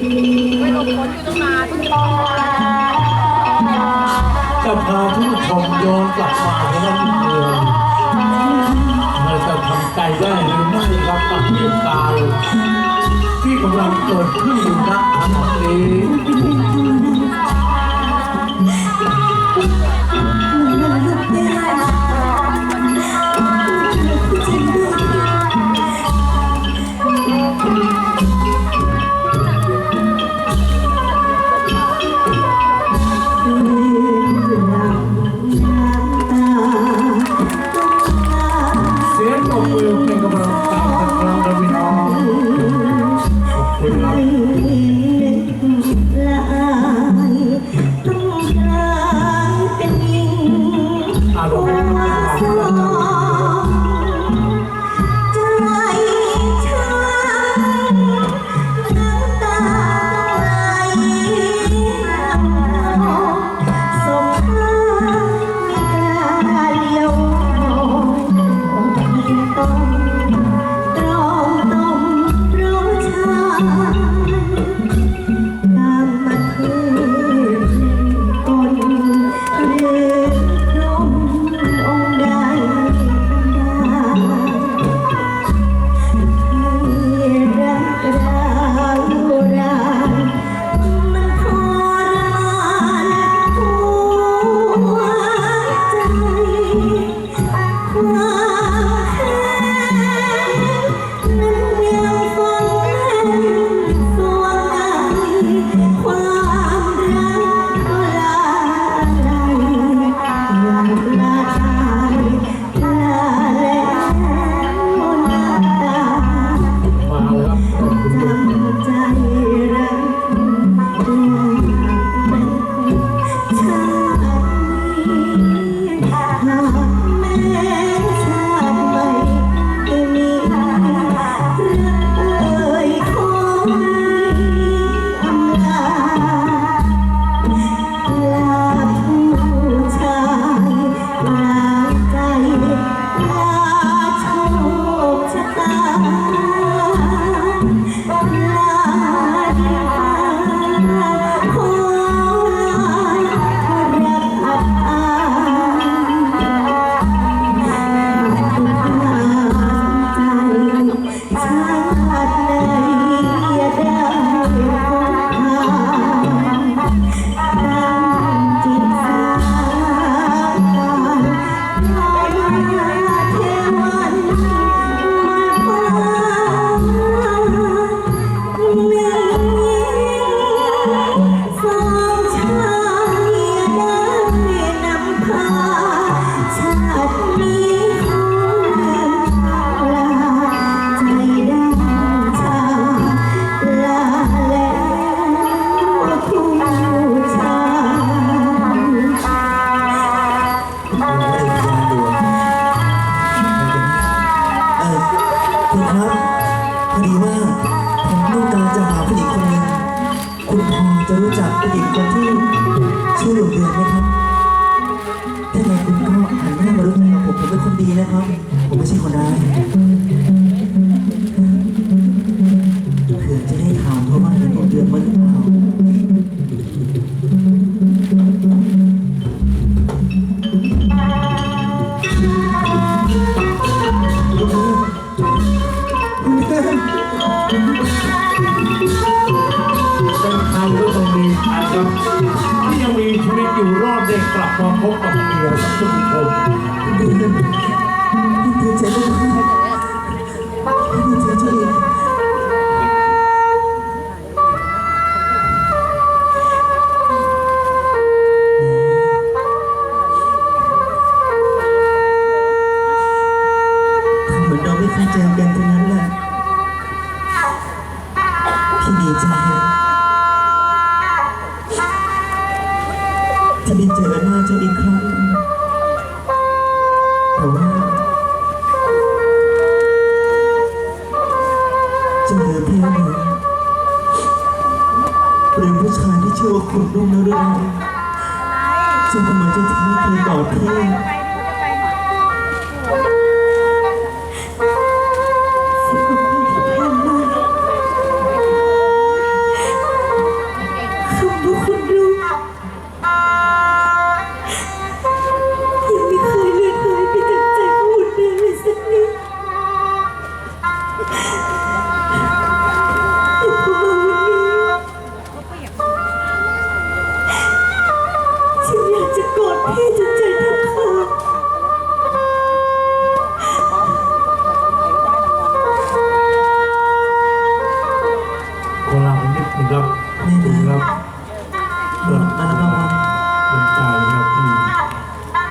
ไม่หลบฝนอยู่ตั้งนานจะพาทุกผู้ชมย้อนกลับมาในนั้นเมืองเราจะทำใจได้หรือไม่ครับกับเหตุการณ์ที่กำลังเกิดขึ้นอยู่ณขณะนี้ เคุณพอจะรู้จักผู้หญิงคนที่ชื่อหลวงเดือนไหมครับถ้าไงคุณก็หันหน้ามารู้จักกับผมผมเป็นคนดีนะครับ ผมไม่ใช่คนร้าย ที่ยังมีชีวิตอยู่รอดได้กลับมาพบกับเพื่อนผู้ชมดีดีใจมากดีใจ จะได้เจอหน้าเจ้าอีกครั้งแต่ว่าจะเหลือเพียงหนึ่งเป็นผู้ชายที่ชื่อว่าคุณรุ่งนฤทัยจนทำไมจนถึงไม่เคยตอบพี่